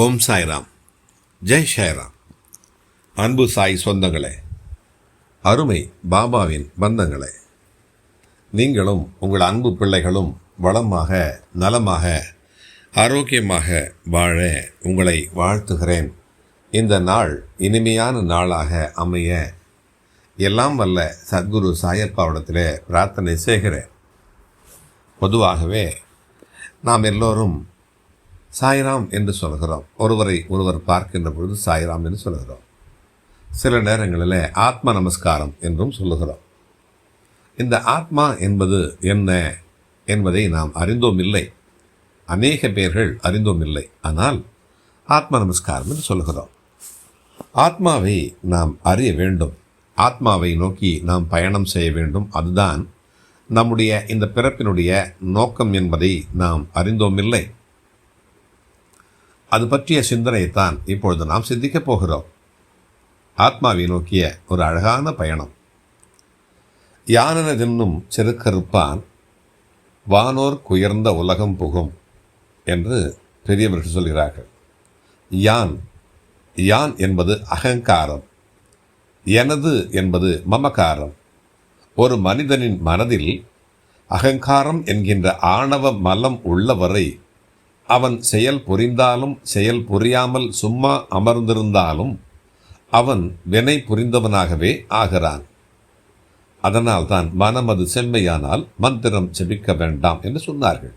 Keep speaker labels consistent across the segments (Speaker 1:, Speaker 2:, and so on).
Speaker 1: ஓம் சாய்ராம். ஜெய் சாய்ராம். அன்பு சாய் சொந்தங்களே அருமை பாபாவின் பந்தங்களே நீங்களும் உங்கள் அன்பு பிள்ளைகளும் வளமாக நலமாக ஆரோக்கியமாக வாழ உங்களை வாழ்த்துகிறேன். இந்த நாள் இனிமையான நாளாக அமைய எல்லாம் வல்ல சத்குரு சாயப்பாவிடத்தில் பிரார்த்தனை செய்கிறேன். பொதுவாகவே நாம் எல்லோரும் சாய்ராம் என்று சொல்கிறோம். ஒருவரை ஒருவர் பார்க்கின்ற பொழுது சாய்ராம் என்று சொல்கிறோம். சில நேரங்களில் ஆத்ம நமஸ்காரம் என்றும் சொல்லுகிறோம். இந்த ஆத்மா என்பது என்ன என்பதை நாம் அறிந்தோம் இல்லை அநேக பேர்கள் அறிந்தோம் இல்லை ஆனால் ஆத்ம நமஸ்காரம் என்று சொல்லுகிறோம். ஆத்மாவை நாம் அறிய வேண்டும். ஆத்மாவை நோக்கி நாம் பயணம் செய்ய வேண்டும். அதுதான் நம்முடைய இந்த பிறப்பினுடைய நோக்கம் என்பதை நாம் அறிந்தோம் இல்லை அது பற்றிய சிந்தனையைத்தான் இப்பொழுது நாம் சிந்திக்கப் போகிறோம். ஆத்மாவை நோக்கிய ஒரு அழகான பயணம். யானனதென்னும் செருக்கருப்பான் வானோர் குயர்ந்த உலகம் புகும் என்று பெரியவர்கள் சொல்கிறார்கள். யான் யான் என்பது அகங்காரம். எனது என்பது மமகாரம். ஒரு மனிதனின் மனதில் அகங்காரம் என்கின்ற ஆணவ மலம் உள்ளவரை அவன் செயல் புரிந்தாலும் செயல் புரியாமல் சும்மா அமர்ந்திருந்தாலும் அவன் வினை புரிந்தவனாகவே ஆகிறான். அதனால்தான் மனமது செம்மையானால் மந்திரம் செபிக்க வேண்டாம் என்று சொன்னார்கள்.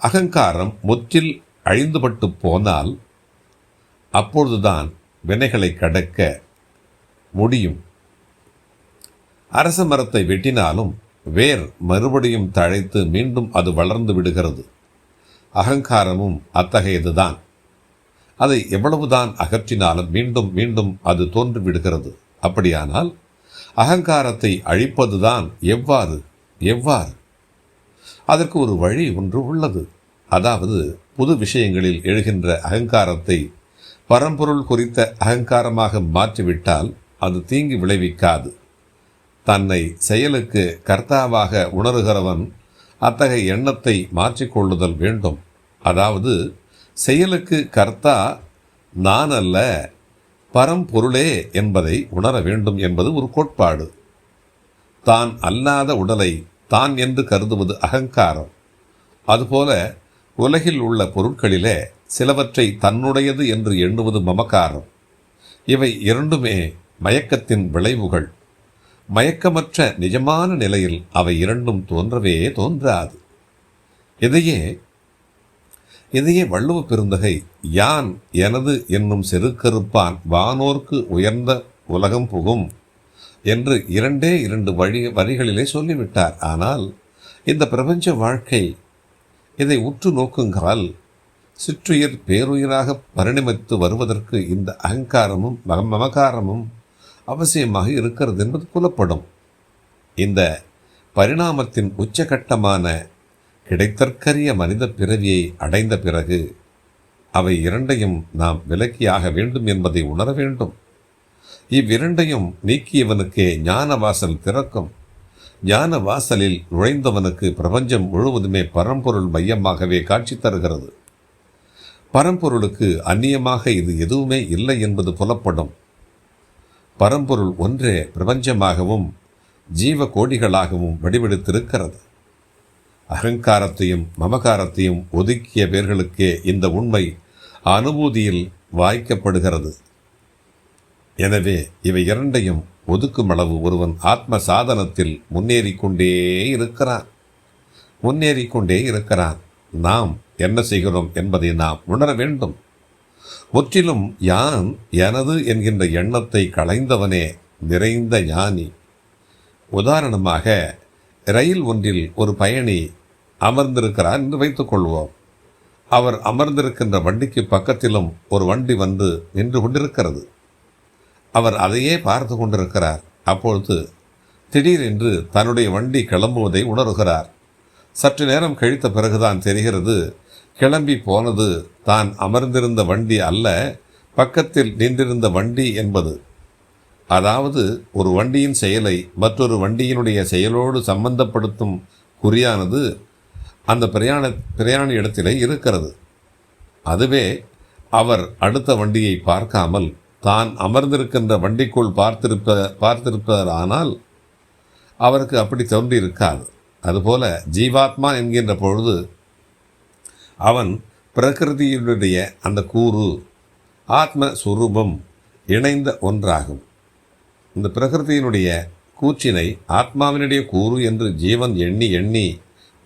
Speaker 1: அகங்காரம் முற்றில் அழிந்துபட்டு போனால் அப்பொழுதுதான் வினைகளை கடக்க முடியும். அரச மரத்தை வெட்டினாலும் வேர் மறுபடியும் தழைத்து மீண்டும் அது வளர்ந்து விடுகிறது. அகங்காரமும் அத்தகையதுதான். அதை எவ்வளவுதான் அகற்றினாலும் மீண்டும் மீண்டும் அது தோன்றிவிடுகிறது. அப்படியானால் அகங்காரத்தை அழிப்பதுதான் எவ்வாறு? எவ்வாறு? அதற்கு ஒரு வழி ஒன்று உள்ளது. அதாவது புது விஷயங்களில் எழுகின்ற அகங்காரத்தை பரம்பொருள் குறித்த அகங்காரமாக மாற்றிவிட்டால் அது தீங்கு விளைவிக்காது. தன்னை செயலுக்கு கர்த்தாவாக உணர்கிறவன் அத்தகைய எண்ணத்தை மாற்றிக்கொள்ளுதல் வேண்டும். அதாவது செயலுக்கு கர்த்தா நான் அல்ல பரம்பொருளே என்பதை உணர வேண்டும் என்பது ஒரு கோட்பாடு. தான் அல்லாத உடலை தான் என்று கருதுவது அகங்காரம். அதுபோல உலகில் உள்ள பொருட்களிலே சிலவற்றை தன்னுடையது என்று எண்ணுவது மமக்காரம். இவை இரண்டுமே மயக்கத்தின் விளைவுகள். மயக்கமற்ற நிஜமான நிலையில் அவை இரண்டும் தோன்றவே தோன்றாது. இதையே இதையே வள்ளுவ பெருந்தகை யான் எனது என்னும் செருக்கருப்பான் வானோர்க்கு உயர்ந்த உலகம் புகும் என்று இரண்டே இரண்டு வழி வரிகளிலே சொல்லிவிட்டார். ஆனால் இந்த பிரபஞ்ச வாழ்க்கை இதை உற்று நோக்குங்கால் சிற்றுயிர் பேருயிராக பரிணமித்து வருவதற்கு இந்த அகங்காரமும் மமகாரமும் அவசியமாக இருக்கிறது என்பது புலப்படும். இந்த பரிணாமத்தின் உச்சகட்டமான கிடைத்தற்கரிய மனித பிறவியை அடைந்த பிறகு அவை இரண்டையும் நாம் விலக்கியாக வேண்டும் என்பதை உணர வேண்டும். இவ்விரண்டையும் நீக்கியவனுக்கே ஞான வாசல் திறக்கும். ஞான வாசலில் நுழைந்தவனுக்கு பிரபஞ்சம் முழுவதுமே பரம்பொருள் மையமாகவே காட்சி தருகிறது. பரம்பொருளுக்கு அந்நியமாக இது எதுவுமே இல்லை என்பது புலப்படும். பரம்பொருள் ஒன்றே பிரபஞ்சமாகவும் ஜீவ கோடிகளாகவும் வடிவெடுத்திருக்கிறது. அகங்காரத்தையும் மமகாரத்தையும் ஒதுக்கிய பேர்களுக்கே இந்த உண்மை அனுபூதியில் வாய்க்கப்படுகிறது. எனவே இவை இரண்டையும் ஒதுக்கும் அளவு ஒருவன் ஆத்ம சாதனத்தில் முன்னேறிக்கொண்டே இருக்கிறான். முன்னேறிக்கொண்டே இருக்கிறான். நாம் என்ன செய்கிறோம் என்பதை நாம் உணர வேண்டும். முற்றிலும் யான் எனது என்கின்ற எண்ணத்தை களைந்தவனே நிறைந்த ஞானி. உதாரணமாக ரயில் ஒன்றில் ஒரு பயணி அமர்ந்திருக்கிறார் என்று வைத்துக்கொள்வோம் அவர் அமர்ந்திருக்கின்ற வண்டிக்கு பக்கத்திலும் ஒரு வண்டி வந்து நின்று கொண்டிருக்கிறது. அவர் அதையே பார்த்து கொண்டிருக்கிறார். அப்பொழுது திடீரென்று தன்னுடைய வண்டி கிளம்புவதை உணர்கிறார். சற்று நேரம் கழித்த பிறகுதான் தெரிகிறது கிளம்பி போனது தான் அமர்ந்திருந்த வண்டி அல்ல பக்கத்தில் நின்றிருந்த வண்டி என்பது. அதாவது ஒரு வண்டியின் செயலை மற்றொரு வண்டியினுடைய செயலோடு சம்பந்தப்படுத்தும் குறியானது அந்த பிரயாண பிரயாண இடத்திலே இருக்கிறது. அதுவே அவர் அடுத்த வண்டியை பார்க்காமல் தான் அமர்ந்திருக்கின்ற வண்டிக்குள் பார்த்திருப்ப பார்த்திருப்பதானால் அவருக்கு அப்படி தோன்றியிருக்காது. அதுபோல ஜீவாத்மா என்கின்ற பொழுது அவன் பிரகிருதியினுடைய அந்த கூறு ஆத்ம இணைந்த ஒன்றாகும். இந்த பிரகிருதியினுடைய கூச்சினை ஆத்மாவினுடைய கூறு என்று ஜீவன் எண்ணி எண்ணி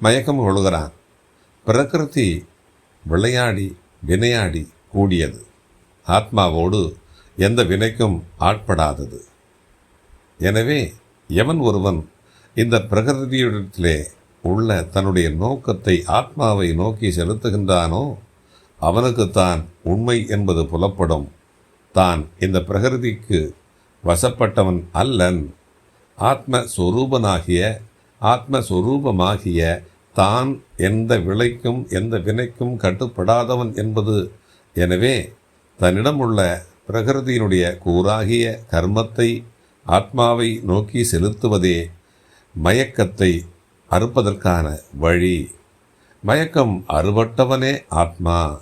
Speaker 1: மயக்கம் கொள்கிறான். பிரகிருதி விளையாடி வினையாடி கூடியது. ஆத்மாவோடு எந்த வினைக்கும் ஆட்படாதது. எனவே எவன் ஒருவன் இந்த பிரகிருதியிடத்திலே உள்ள தன்னுடைய நோக்கத்தை ஆத்மாவை நோக்கி செலுத்துகின்றானோ அவனுக்குத்தான் உண்மை என்பது புலப்படும். தான் இந்த பிரகிருதிக்கு வசப்பட்டவன் அல்லன். ஆத்மஸ்வரூபனாகிய ஆத்மஸ்வரூபமாகிய தான் எந்த விளைக்கும் எந்த வினைக்கும் கட்டுப்படாதவன் என்பது. எனவே தன்னிடம் உள்ள பிரகிருதியினுடைய கூறாகிய கர்மத்தை ஆத்மாவை நோக்கி செலுத்துவதே மயக்கத்தை அறுப்பதற்கான வழி. மயக்கம் அறுபட்டவனே ஆத்மா.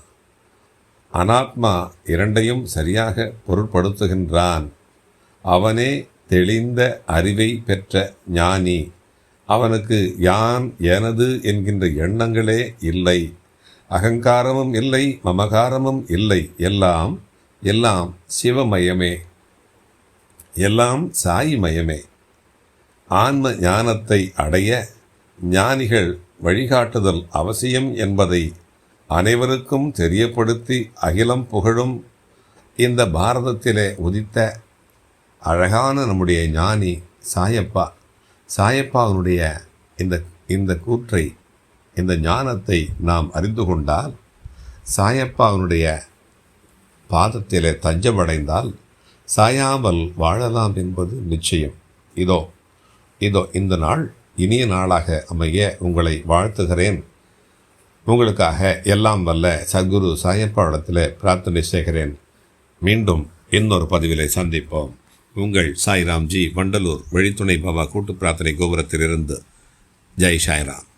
Speaker 1: அனாத்மா இரண்டையும் சரியாக பொருட்படுத்துகின்றான். அவனே தெளிந்த அறிவை பெற்ற ஞானி. அவனுக்கு யான் எனது என்கின்ற எண்ணங்களே இல்லை. அகங்காரமும் இல்லை மமகாரமும் இல்லை. எல்லாம் எல்லாம் சிவமயமே. எல்லாம் சாயிமயமே. ஆன்ம ஞானத்தை அடைய ஞானிகள் வழிகாட்டுதல் அவசியம் என்பதை அனைவருக்கும் தெரியப்படுத்தி அகிலம் புகழும் இந்த பாரதத்திலே உதித்த அழகான நம்முடைய ஞானி சாயப்பா. சாயப்பாவினுடைய இந்த இந்த கூற்றை இந்த ஞானத்தை நாம் அறிந்து கொண்டால் சாயப்பாவினுடைய பாதத்திலே தஞ்சமடைந்தால் சாயாமல் வாழலாம் என்பது நிச்சயம். இதோ இதோ இந்த நாள் இனிய நாளாக அமைய உங்களை வாழ்த்துகிறேன். உங்களுக்காக எல்லாம் வல்ல சத்குரு சாயப்பாடத்தில் பிரார்த்தனை செய்கிறேன். மீண்டும் இன்னொரு பதிவிலை சந்திப்போம். உங்கள் சாய்ராம்ஜி வண்டலூர் வழித்துணை பவா கூட்டு பிரார்த்தனை கோபுரத்திலிருந்து. ஜெய் சாய்ராம்.